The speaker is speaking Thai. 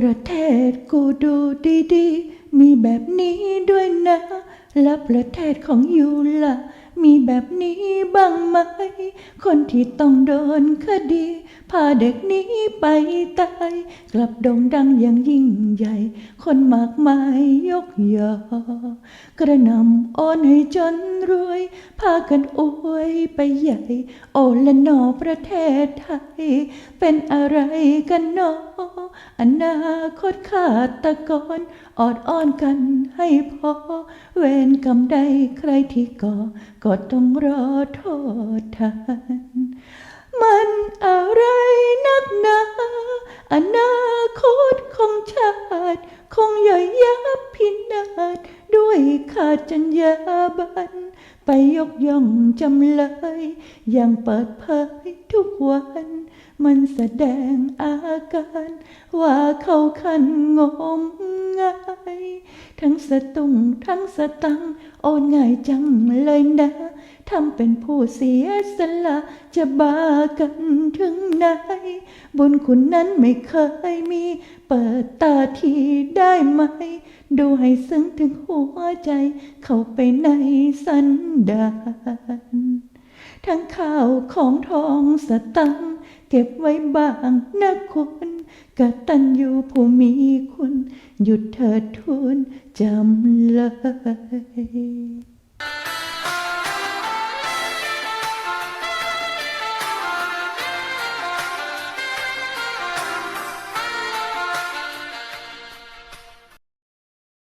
ประเทศกูดูดีๆ มีแบบนี้ด้วยนะ และประเทศของยูล่ะมีแบบนี้บ้างไหม คนที่ต้องโดนคดี พาเด็กนี้ไปตายกลับโด่งดังอย่างยิ่งใหญ่ คนมากมายยกยอกระนำโอนให้จนรวย พากันอวยไปใหญ่ โอละนอประเทศไทย เป็นอะไรกันเนออนาคตฆาตกรออดอ้อนกันให้พอ เวรกรรมใดใครที่ก่อก็ต้องรอโทษทันมัน ชาติคงย่อยยับพินาศด้วยขาดจัญญาบัน ไปยกย่องจำเลยอย่างเปิดเผยทุกวัน มันแสดงอาการ ว่าเขาขันงมงายทั้งสตุงทั้งสตังโอนง่ายจังเลยนะ ทำเป็นผู้เสียสละจะบ้ากันถึงไหน บนคุณนั้นไม่เคยมี เปิดตาทีได้ไหม ดูให้ซึ้งถึงหัวใจ เข้าไปในสันดานทั้งข้าวของทองสตังเก็บไว้บ้างนะคุณกตัญญูผู้มีคุณ หยุดเถิดทุนจำเลย